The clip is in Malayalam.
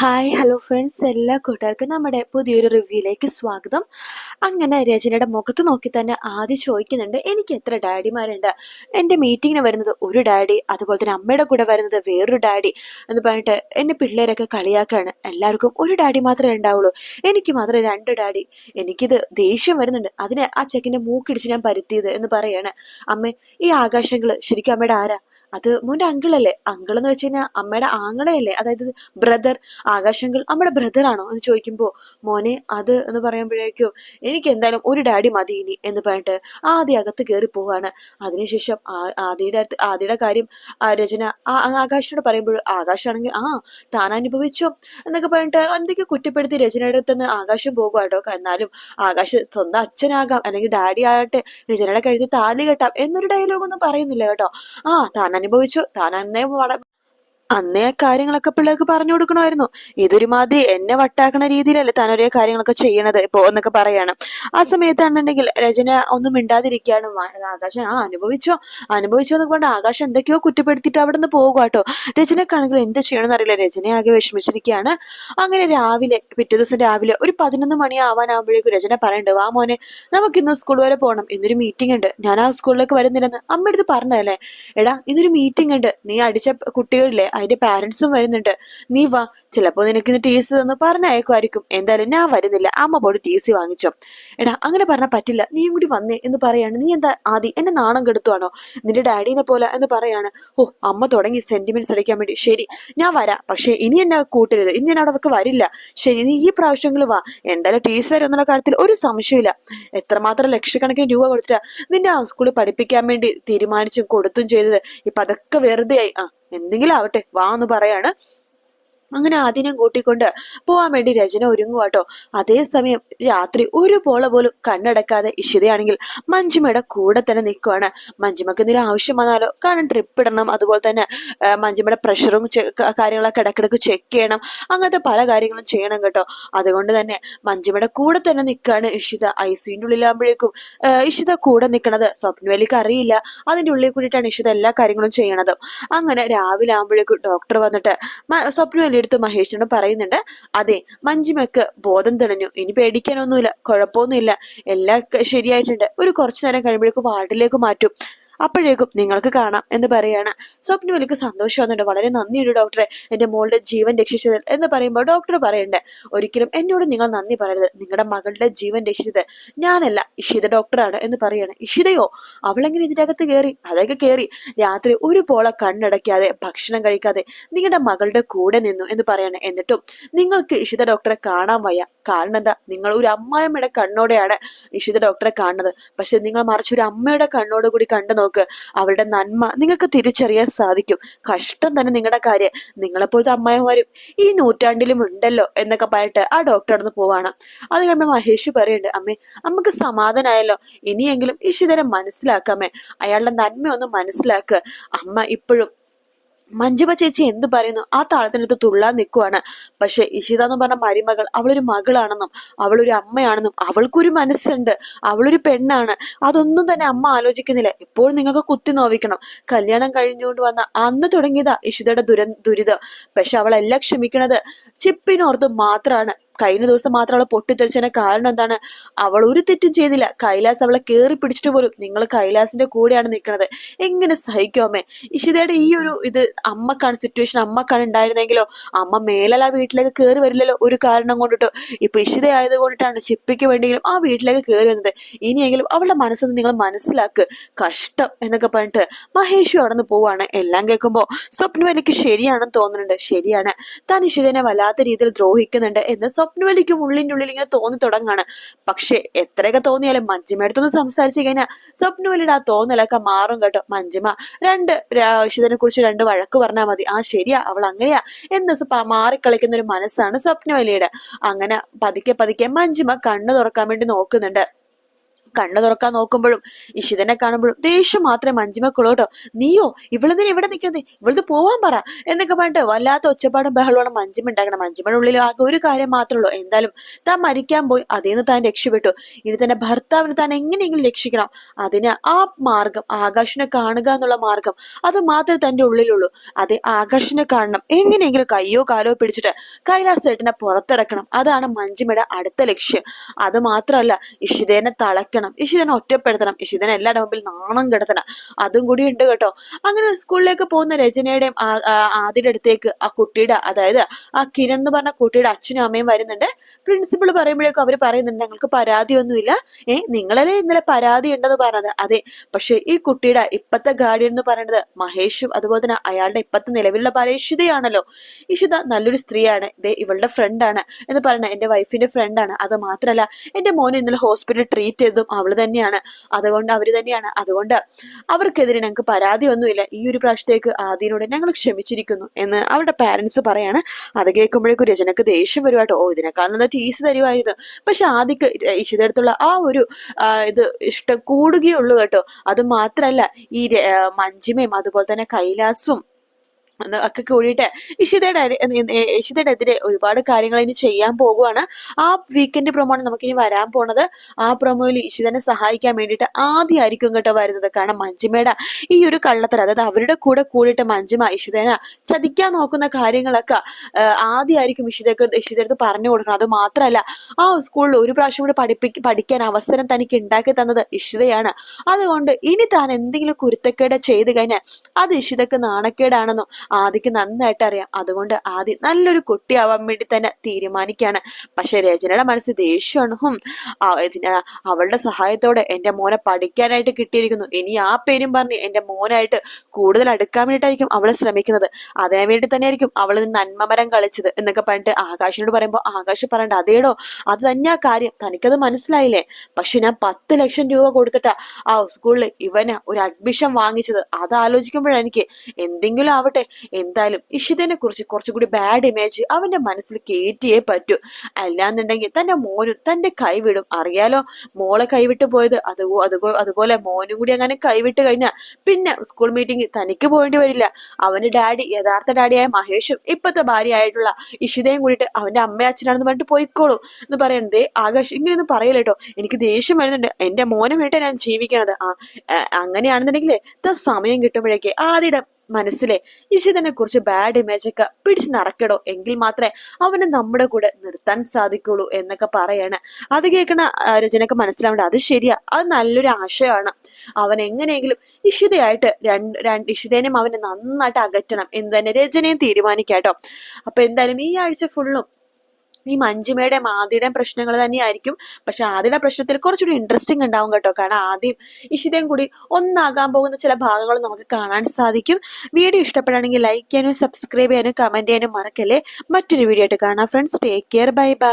ഹായ് ഹലോ ഫ്രണ്ട്സ് എല്ലാ കൂട്ടുകാർക്കും നമ്മുടെ പുതിയൊരു റിവ്യൂയിലേക്ക് സ്വാഗതം. അങ്ങനെ രചനയുടെ മുഖത്ത് നോക്കി തന്നെ ആദ്യം ചോദിക്കുന്നുണ്ട് എനിക്ക് എത്ര ഡാഡിമാരുണ്ട് എന്റെ മീറ്റിങ്ങിന് വരുന്നത് ഒരു ഡാഡി അതുപോലെ തന്നെ അമ്മയുടെ കൂടെ വരുന്നത് വേറൊരു ഡാഡി എന്ന് പറഞ്ഞിട്ട് എന്റെ പിള്ളേരൊക്കെ കളിയാക്കാണ്. എല്ലാവർക്കും ഒരു ഡാഡി മാത്രമേ ഉണ്ടാവുള്ളൂ. എനിക്ക് മാത്രമേ രണ്ട് ഡാഡി എനിക്കിത് ദേഷ്യം വരുന്നുണ്ട്. അതിന് ആ ചെക്കിന്റെ മൂക്കിടിച്ച് ഞാൻ പരുത്തിയത് എന്ന് പറയാണ്. അമ്മേ ഈ ആകാശങ്ങൾ ശരിക്കും അമ്മയുടെ ആരാ? അത് മോന്റെ അങ്കിളല്ലേ അങ്കിൾ എന്ന് വെച്ച് കഴിഞ്ഞാൽ അമ്മയുടെ ആങ്ങളയല്ലേ? അതായത് ബ്രദർ ആകാശങ്ങൾ അമ്മയുടെ ബ്രദറാണോ എന്ന് ചോദിക്കുമ്പോൾ മോനെ അത് എന്ന് പറയുമ്പോഴേക്കും എനിക്ക് എന്തായാലും ഒരു ഡാഡി മതി ഇനി എന്ന് പറഞ്ഞിട്ട് ആദ്യ അകത്ത് കയറി പോവാണ്. അതിനുശേഷം ആദ്യയുടെ അടുത്ത് ആദ്യയുടെ കാര്യം രചന ആകാശിനോട് പറയുമ്പോൾ ആകാശാണെങ്കിൽ ആ താൻ അനുഭവിച്ചോ എന്നൊക്കെ പറഞ്ഞിട്ട് എന്തൊക്കെ കുറ്റപ്പെടുത്തി രചനയുടെ അടുത്ത് നിന്ന് ആകാശം പോകുവാട്ടോ എന്നാലും ആകാശ് സ്വന്തം അച്ഛനാകാം അല്ലെങ്കിൽ ഡാഡി ആകട്ടെ രചനയുടെ കഴുത്തിൽ താലി കെട്ടാം എന്നൊരു ഡയലോഗ് ഒന്നും പറയുന്നില്ല കേട്ടോ. ആ താൻ അനുഭവിച്ചു. താൻ അന്നേ അന്നേ കാര്യങ്ങളൊക്കെ പിള്ളേർക്ക് പറഞ്ഞു കൊടുക്കണമായിരുന്നു. ഇതൊരുമാതിരി എന്നെ വട്ടാക്കണ രീതിയിലല്ലേ താൻ ഒരേ കാര്യങ്ങളൊക്കെ ചെയ്യണത്. ഇപ്പോ എന്നൊക്കെ പറയാണ്. ആ സമയത്താണെന്നുണ്ടെങ്കിൽ രചന ഒന്നും മിണ്ടാതിരിക്കുകയാണ്. ആകാശം ആ അനുഭവിച്ചോ അനുഭവിച്ചോ എന്നൊക്കെ കൊണ്ട് ആകാശം എന്തൊക്കെയോ കുറ്റപ്പെടുത്തിയിട്ട് അവിടെ നിന്ന് പോകുക കേട്ടോ രചനക്കാണെങ്കിൽ എന്ത് ചെയ്യണമെന്ന് അറിയില്ല. രചന ആകെ വിഷമിച്ചിരിക്കുകയാണ്. അങ്ങനെ രാവിലെ പിറ്റേ ദിവസം രാവിലെ ഒരു പതിനൊന്ന് മണി ആവാനാകുമ്പോഴേക്കും രചന പറയണ്ട വാ മോനെ നമുക്ക് ഇന്ന് സ്കൂൾ വരെ പോകണം ഇന്നൊരു മീറ്റിംഗ് ഉണ്ട്. ഞാൻ ആ സ്കൂളിലേക്ക് വരുന്നില്ലെന്ന്. അമ്മ എടുത്ത് പറഞ്ഞതല്ലേ എടാ ഇന്നൊരു മീറ്റിംഗ് ഉണ്ട്. നീ അടിച്ച കുട്ടികളില്ലേ അതിന്റെ പാരന്റ്സും വരുന്നുണ്ട്. നീ വാ ചിലപ്പോ നിനക്ക് ഇന്ന് ടി സി തന്ന് പറഞ്ഞയക്കുമായിരിക്കും. എന്തായാലും ഞാൻ വരുന്നില്ല. അമ്മ പോയി ടി സി വാങ്ങിച്ചോ. എടാ അങ്ങനെ പറഞ്ഞാൽ പറ്റില്ല. നീ കൂടി വന്നേ എന്ന് പറയാണ്. നീ എന്താ ആദ്യം എന്നെ നാണം കെടുത്തുവാണോ? നിന്റെ ഡാഡീനെ പോലെ എന്ന് പറയാണ്. ഓ അമ്മ തുടങ്ങി സെന്റിമെന്റ്സ് അടിക്കാൻ വേണ്ടി. ശരി ഞാൻ വരാം. പക്ഷേ ഇനി എന്നെ കൂട്ടരുത്. ഇനി ഞാൻ അവിടെ വരില്ല. ശരി നീ ഈ പ്രാവശ്യങ്ങൾ വാ. എന്തായാലും ടി സി എന്നുള്ള കാര്യത്തിൽ ഒരു സംശയമില്ല എത്രമാത്രം ലക്ഷക്കണക്കിന് രൂപ കൊടുത്തിട്ടാ നിന്റെ ആ സ്കൂളിൽ പഠിപ്പിക്കാൻ വേണ്ടി തീരുമാനിച്ചും കൊടുത്തും ചെയ്തത്. ഇപ്പൊ അതൊക്കെ വെറുതെ ആയി ആ എന്തെങ്കിലും ആവട്ടെ വാ എന്ന് പറയാണ്. അങ്ങനെ ആദിനം കൂട്ടിക്കൊണ്ട് പോവാൻ വേണ്ടി രചന ഒരുങ്ങുവാട്ടോ. അതേസമയം രാത്രി ഒരു പോള പോലും കണ്ണടക്കാതെ ഇഷിതയാണെങ്കിൽ മഞ്ജിമയുടെ കൂടെ തന്നെ നിൽക്കുവാണ്. മഞ്ജിമക്ക് എന്തെങ്കിലും ആവശ്യം വന്നാലോ കാരണം ട്രിപ്പ് ഇടണം അതുപോലെ തന്നെ മഞ്ജിമയുടെ പ്രഷറും കാര്യങ്ങളൊക്കെ ഇടക്കിടക്ക് ചെക്ക് ചെയ്യണം അങ്ങനത്തെ പല കാര്യങ്ങളും ചെയ്യണം കേട്ടോ. അതുകൊണ്ട് തന്നെ മഞ്ജിമയുടെ കൂടെ തന്നെ നിൽക്കുകയാണ് ഇഷിത. ഐ സിന്റെ ഉള്ളിലാകുമ്പോഴേക്കും ഇഷിത കൂടെ നിൽക്കണത് സ്വപ്നവേലിക്ക് അറിയില്ല. അതിന്റെ ഉള്ളിൽ കൂടിയിട്ടാണ് ഇഷിത എല്ലാ കാര്യങ്ങളും ചെയ്യണത്. അങ്ങനെ രാവിലെ ആകുമ്പോഴേക്കും ഡോക്ടർ വന്നിട്ട് സ്വപ്നവേലി എടുത്ത് മഹേഷിനോട് പറയുന്നുണ്ട് അതെ മഞ്ജിമക്ക് ബോധം തെളിഞ്ഞു. ഇനി പേടിക്കാനൊന്നുമില്ല കുഴപ്പമൊന്നുമില്ല. എല്ലാം ശരിയായിട്ടുണ്ട്. ഒരു കുറച്ചു നേരം കഴിയുമ്പോഴേക്കും വാർഡിലേക്ക് മാറ്റും. അപ്പോഴേക്കും നിങ്ങൾക്ക് കാണാം എന്ന് പറയാണ്. സ്വപ്നവലിക്ക് സന്തോഷം വന്നിട്ട് വളരെ നന്ദിയുണ്ട് ഡോക്ടറെ എന്റെ മോളുടെ ജീവൻ രക്ഷിച്ചതിൽ എന്ന് പറയുമ്പോൾ ഡോക്ടർ പറയണ്ടേ ഒരിക്കലും എന്നോട് നിങ്ങൾ നന്ദി പറയരുത്. നിങ്ങളുടെ മകളുടെ ജീവൻ രക്ഷിച്ചത് ഞാനല്ല ഇഷിത ഡോക്ടറാണ് എന്ന് പറയാണ്. ഇഷിതയോ? അവളെങ്ങനെ ഇതിന്റെ അകത്ത് കയറി അതൊക്കെ കയറി രാത്രി ഒരു പോള കണ്ണടയ്ക്കാതെ ഭക്ഷണം കഴിക്കാതെ നിങ്ങളുടെ മകളുടെ കൂടെ നിന്നു എന്ന് പറയാണ്. എന്നിട്ടും നിങ്ങൾക്ക് ഇഷിത ഡോക്ടറെ കാണാൻ വയ്യ. കാരണം എന്താ? നിങ്ങൾ ഒരു അമ്മായിമ്മയുടെ കണ്ണോടെയാണ് ഇഷിത ഡോക്ടറെ കാണുന്നത്. പക്ഷെ നിങ്ങൾ മറിച്ച് ഒരു അമ്മയുടെ കണ്ണോട് കൂടി കണ്ടു നോക്ക് അവരുടെ നന്മ നിങ്ങൾക്ക് തിരിച്ചറിയാൻ സാധിക്കും. കഷ്ടം തന്നെ നിങ്ങളുടെ കാര്യം. നിങ്ങളെപ്പോലത്തെ അമ്മായിമാരും ഈ നൂറ്റാണ്ടിലും ഉണ്ടല്ലോ എന്നൊക്കെ പറഞ്ഞിട്ട് ആ ഡോക്ടർ അടുന്ന് പോവാണ്. അത് കഴിയുമ്പോൾ മഹേഷ് പറയുന്നുണ്ട് അമ്മേ നമുക്ക് സമാധാനമായല്ലോ ഇനിയെങ്കിലും ഈ ഇഷിതരെ മനസ്സിലാക്കാമേ. അയാളുടെ നന്മ ഒന്ന് മനസ്സിലാക്കുക അമ്മ ഇപ്പോഴും മഞ്ജുമ ചേച്ചി എന്ത് പറയുന്നു? ആ താളത്തിനടുത്ത് തുള്ളാൻ നിൽക്കുവാണ് പക്ഷെ ഇഷിത എന്ന് പറഞ്ഞ മരുമകൾ അവളൊരു മകളാണെന്നും അവളൊരു അമ്മയാണെന്നും അവൾക്കൊരു മനസ്സുണ്ട് അവളൊരു പെണ്ണാണ്. അതൊന്നും തന്നെ അമ്മ ആലോചിക്കുന്നില്ല. എപ്പോഴും നിങ്ങൾക്ക് കുത്തി നോവിക്കണം. കല്യാണം കഴിഞ്ഞുകൊണ്ട് വന്ന അന്ന് തുടങ്ങിയതാ ഇഷിതയുടെ ദുര ദുരിതം. പക്ഷെ അവളെല്ലാം ക്ഷമിക്കണത് ചിപ്പിനോർത്ത് മാത്രമാണ് കഴിഞ്ഞ ദിവസം മാത്രം അവളെ പൊട്ടിത്തെറിച്ചതിന് കാരണം എന്താണ്? അവൾ ഒരു തെറ്റും ചെയ്തില്ല. കൈലാസ് അവളെ കയറി പിടിച്ചിട്ട് പോലും നിങ്ങൾ കൈലാസിന്റെ കൂടെയാണ് നിൽക്കുന്നത്. എങ്ങനെ സഹിക്കുമേ ഇഷിതയുടെ ഈ ഒരു ഇത് അമ്മക്കാണ് സിറ്റുവേഷൻ അമ്മക്കാണ് ഉണ്ടായിരുന്നെങ്കിലോ അമ്മ മേലല്ല വീട്ടിലേക്ക് കയറി വരില്ലല്ലോ ഒരു കാരണം കൊണ്ടിട്ട്. ഇപ്പൊ ഇഷിത ആയത് കൊണ്ടിട്ടാണ് ചിപ്പിക്ക് വേണ്ടിയെങ്കിലും ആ വീട്ടിലേക്ക് കയറി വന്നത്. ഇനിയെങ്കിലും അവളുടെ മനസ്സൊന്ന് നിങ്ങൾ മനസ്സിലാക്ക്. കഷ്ടം എന്നൊക്കെ പറഞ്ഞിട്ട് മഹേഷു അവിടെ നിന്ന് പോവാണ്. എല്ലാം കേൾക്കുമ്പോൾ സ്വപ്നം എനിക്ക് ശരിയാണെന്ന് തോന്നുന്നുണ്ട്. ശരിയാണ്. താൻ ഇഷിതനെ വല്ലാത്ത രീതിയിൽ ദ്രോഹിക്കുന്നുണ്ട് എന്ന് സ്വപ്നവലിക്കും ഉള്ളിന്റെ ഉള്ളിൽ ഇങ്ങനെ തോന്നി തുടങ്ങാണ്. പക്ഷെ എത്രയൊക്കെ തോന്നിയാലും മഞ്ജിമ സംസാരിച്ചു കഴിഞ്ഞാൽ സ്വപ്നവലിയുടെ ആ തോന്നലൊക്കെ മാറും കേട്ടോ. മഞ്ജിമ രണ്ട് ഇഷിതനെ കുറിച്ച് രണ്ട് വഴക്ക് പറഞ്ഞാൽ മതി. ആ ശരിയാ അവൾ അങ്ങനെയാ എന്ന് മാറിക്കളിക്കുന്ന ഒരു മനസ്സാണ് സ്വപ്നവലിയുടെ അങ്ങനെ പതുക്കെ പതുക്കെ മഞ്ജിമ കണ്ണു തുറക്കാൻ വേണ്ടി നോക്കുന്നുണ്ട്. കണ്ണു തുറക്കാൻ നോക്കുമ്പോഴും ഇഷിതനെ കാണുമ്പോഴും ദേഷ്യം മാത്രമേ മഞ്ജിമക്കുള്ളൂ കേട്ടോ. നീയോ ഇവളെന്തിനെ എവിടെ നിൽക്കുന്നത് ഇവളത് പോവാൻ പറ എന്നൊക്കെ പറഞ്ഞിട്ട് വല്ലാത്ത ഒച്ചപ്പാടും ബഹളമാണ് മഞ്ജിമ ഉണ്ടാക്കണം മഞ്ജിമയുടെ ഉള്ളിൽ ആകെ ഒരു കാര്യം മാത്രമേ ഉള്ളൂ. എന്തായാലും താൻ മരിക്കാൻ പോയി അതിൽ നിന്ന് താൻ രക്ഷപ്പെട്ടു. ഇനി തന്നെ ഭർത്താവിന് താൻ എങ്ങനെയെങ്കിലും രക്ഷിക്കണം. അതിന് ആ മാർഗം ആകാശിനെ കാണുക എന്നുള്ള മാർഗം അത് മാത്രമേ തന്റെ ഉള്ളിലുള്ളൂ. അത് ആകാശിനെ കാണണം. എങ്ങനെയെങ്കിലും കയ്യോ കാലോ പിടിച്ചിട്ട് കൈലാസ് ഏട്ടനെ പുറത്തിറക്കണം. അതാണ് മഞ്ജിമയുടെ അടുത്ത ലക്ഷ്യം. അത് മാത്രമല്ല ഇഷിതേനെ തളയ്ക്കണം ഇഷിതനെ ഒറ്റപ്പെടുത്തണം. ഇഷിതനെ എല്ലാവരുടെ മുമ്പിൽ നാണം കിടത്തണം. അതും കൂടി ഉണ്ട് കേട്ടോ. അങ്ങനെ സ്കൂളിലേക്ക് പോകുന്ന രചനയുടെയും ആദ്യയുടെ അടുത്തേക്ക് ആ കുട്ടിയുടെ അതായത് ആ കിരൺ എന്ന് പറഞ്ഞ കുട്ടിയുടെ അച്ഛനും അമ്മയും വരുന്നുണ്ട്. പ്രിൻസിപ്പൾ പറയുമ്പോഴേക്കും അവർ പറയുന്നുണ്ട് ഞങ്ങൾക്ക് പരാതിയൊന്നുമില്ല. ഏ നിങ്ങളല്ലേ ഇന്നലെ പരാതി ഉണ്ടെന്ന് പറഞ്ഞത്? അതെ പക്ഷെ ഈ കുട്ടിയുടെ ഇപ്പത്തെ ഗാർഡിയൻ എന്ന് പറയുന്നത് മഹേഷും അതുപോലെ തന്നെ അയാളുടെ ഇപ്പത്തെ നിലവിലുള്ള പരേഷിതയാണല്ലോ ഇഷിത നല്ലൊരു സ്ത്രീയാണ്. ഇതേ ഇവളുടെ ഫ്രണ്ടാണ് എന്ന് പറയുന്നത് എന്റെ വൈഫിന്റെ ഫ്രണ്ടാണ് അത് മാത്രമല്ല എന്റെ മോനെ ഇന്നലെ ഹോസ്പിറ്റലിൽ ട്രീറ്റ് ചെയ്തതും അവൾ തന്നെയാണ്. അതുകൊണ്ട് അവർ തന്നെയാണ്. അതുകൊണ്ട് അവർക്കെതിരെ ഞങ്ങൾക്ക് പരാതിയൊന്നുമില്ല. ഈ ഒരു പ്രാവശ്യത്തേക്ക് ആദ്യനോട് ഞങ്ങൾ ക്ഷമിച്ചിരിക്കുന്നു എന്ന് അവരുടെ പാരന്റ്സ് പറയാണ്. അത് കേൾക്കുമ്പോഴേക്കും രചനക്ക് ദേഷ്യം വരുവാട്ടോ. ഓ ഇതിനേക്കാൾ നല്ല ടീസ് തരുമായിരുന്നു പക്ഷെ ആദ്യക്ക് ഇഷിതടുത്തുള്ള ആ ഒരു ഇത് ഇഷ്ടം കൂടുകയുള്ളൂ കേട്ടോ. അത് മാത്രല്ല ഈ മഞ്ജിമയും അതുപോലെ തന്നെ കൈലാസും ഒക്കെ കൂടിയിട്ട് ഇഷിതയുടെ ഇഷിതയുടെ എതിരെ ഒരുപാട് കാര്യങ്ങൾ ഇനി ചെയ്യാൻ പോകുവാണ്. ആ വീക്കെൻഡ് പ്രൊമോ ആണ് നമുക്കിനി വരാൻ പോണത് ആ പ്രൊമോയിൽ ഇഷിതനെ സഹായിക്കാൻ വേണ്ടിയിട്ട് ആദ്യമായിരിക്കും കേട്ടോ വരുന്നത്. കാരണം മഞ്ജിമയുടെ ഈ ഒരു കള്ളത്തര അതായത് അവരുടെ കൂടെ കൂടിയിട്ട് മഞ്ജിമ ഇഷിതനെ ചതിക്കാൻ നോക്കുന്ന കാര്യങ്ങളൊക്കെ ആദ്യമായിരിക്കും ഇഷിതക്ക് ഇഷിതടുത്ത് പറഞ്ഞു കൊടുക്കണം. അത് മാത്രമല്ല ആ സ്കൂളിൽ ഒരു പ്രാവശ്യം കൂടി പഠിപ്പിക്ക് പഠിക്കാൻ അവസരം തനിക്ക് ഉണ്ടാക്കി തന്നത് ഇഷിതയാണ്. അതുകൊണ്ട് ഇനി താൻ എന്തെങ്കിലും കുരുത്തക്കേട് ചെയ്ത് കഴിഞ്ഞാൽ അത് ഇഷിതക്ക് നാണക്കേടാണെന്നും ആദിക്ക് നന്നായിട്ട് അറിയാം. അതുകൊണ്ട് ആദി നല്ലൊരു കുട്ടിയാവാൻ വേണ്ടി തന്നെ തീരുമാനിക്കുകയാണ്. പക്ഷെ രചനയുടെ മനസ്സ് ദേഷ്യമാണ്. ഹും. അവളുടെ സഹായത്തോടെ എന്റെ മോനെ പഠിക്കാനായിട്ട് കിട്ടിയിരിക്കുന്നു. ഇനി ആ പേരും പറഞ്ഞ് എന്റെ മോനായിട്ട് കൂടുതൽ അടുക്കാൻ വേണ്ടിയിട്ടായിരിക്കും അവൾ ശ്രമിക്കുന്നത്. അതിനു വേണ്ടി തന്നെയായിരിക്കും നന്മ നന്മമരം കളിച്ചത് എന്നൊക്കെ പറഞ്ഞിട്ട് ആകാശിനോട് പറയുമ്പോൾ ആകാശ് പറയണ്ട അതേടോ അത് തന്നെ ആ കാര്യം. തനിക്കത് മനസ്സിലായില്ലേ? പക്ഷെ ഞാൻ പത്ത് ലക്ഷം രൂപ കൊടുത്തിട്ടാ ആ സ്കൂളിൽ ഇവന് ഒരു അഡ്മിഷൻ വാങ്ങിച്ചത്. അത് ആലോചിക്കുമ്പോഴെനിക്ക് എനിക്ക്. എന്തെങ്കിലും ആവട്ടെ എന്തായാലും ഇഷിതനെ കുറിച്ച് കുറച്ചുകൂടി ബാഡ് ഇമേജ് അവന്റെ മനസ്സിൽ കയറ്റിയേ പറ്റൂ. അല്ലാന്നുണ്ടെങ്കിൽ തന്റെ മോനും തന്റെ കൈവിടും. അറിയാലോ മോളെ കൈവിട്ട് പോയത് അതുപോ അതുപോലെ മോനും കൂടി അങ്ങനെ കൈവിട്ട് കഴിഞ്ഞാൽ പിന്നെ സ്കൂൾ മീറ്റിംഗ് തനിക്ക് പോകേണ്ടി വരില്ല. അവന്റെ ഡാഡി യഥാർത്ഥ ഡാഡിയായ മഹേഷും ഇപ്പത്തെ ഭാര്യയായിട്ടുള്ള ഇഷിതയും കൂടിയിട്ട് അവന്റെ അമ്മ അച്ഛനാണെന്ന് പറഞ്ഞിട്ട് പോയിക്കോളൂ. എന്ന് പറയണ്ടേ ആകാശ് ഇങ്ങനെയൊന്നും പറയലേട്ടോ എനിക്ക് ദേഷ്യം വരുന്നുണ്ട്. എന്റെ മോനെ വേണ്ടി ഞാൻ ജീവിക്കണത്. ആ അങ്ങനെയാണെന്നുണ്ടെങ്കിൽ സമയം കിട്ടുമ്പോഴേക്ക് ആദ്യം മനസ്സിലെ ഇഷിതനെ കുറിച്ച് ബാഡ് ഇമേജ് ഒക്കെ പിടിച്ച് നടക്കടോ? എങ്കിൽ മാത്രമേ അവനെ നമ്മുടെ കൂടെ നിർത്താൻ സാധിക്കുള്ളൂ എന്നൊക്കെ പറയാണ്. അത് കേൾക്കണ രചനയൊക്കെ മനസ്സിലാവേണ്ട. അത് ശരിയാ. അത് നല്ലൊരു ആശയമാണ്. അവൻ എങ്ങനെയെങ്കിലും ഇഷിതയായിട്ട് രണ്ട് രണ്ട് ഇഷിതേനെയും അവനെ നന്നായിട്ട് അകറ്റണം എന്ന് തന്നെ രചനയും തീരുമാനിക്കാട്ടോ. അപ്പൊ എന്തായാലും ഈ ആഴ്ച ഫുള്ളും ഈ മഞ്ജുമയുടെ ആദിയുടെ പ്രശ്നങ്ങൾ തന്നെയായിരിക്കും. പക്ഷെ ആദിയുടെ പ്രശ്നത്തിൽ കുറച്ചുകൂടി ഇൻട്രസ്റ്റിംഗ് ഉണ്ടാവും കേട്ടോ. കാരണം ആദ്യം ഇഷിതയും കൂടി ഒന്നാകാൻ പോകുന്ന ചില ഭാഗങ്ങൾ നമുക്ക് കാണാൻ സാധിക്കും. വീഡിയോ ഇഷ്ടപ്പെടുകയാണെങ്കിൽ ലൈക്ക് ചെയ്യാനും സബ്സ്ക്രൈബ് ചെയ്യാനും കമന്റ് ചെയ്യാനും മറക്കല്ലേ. മറ്റൊരു വീഡിയോ ആയിട്ട് കാണാം friends take care bye bye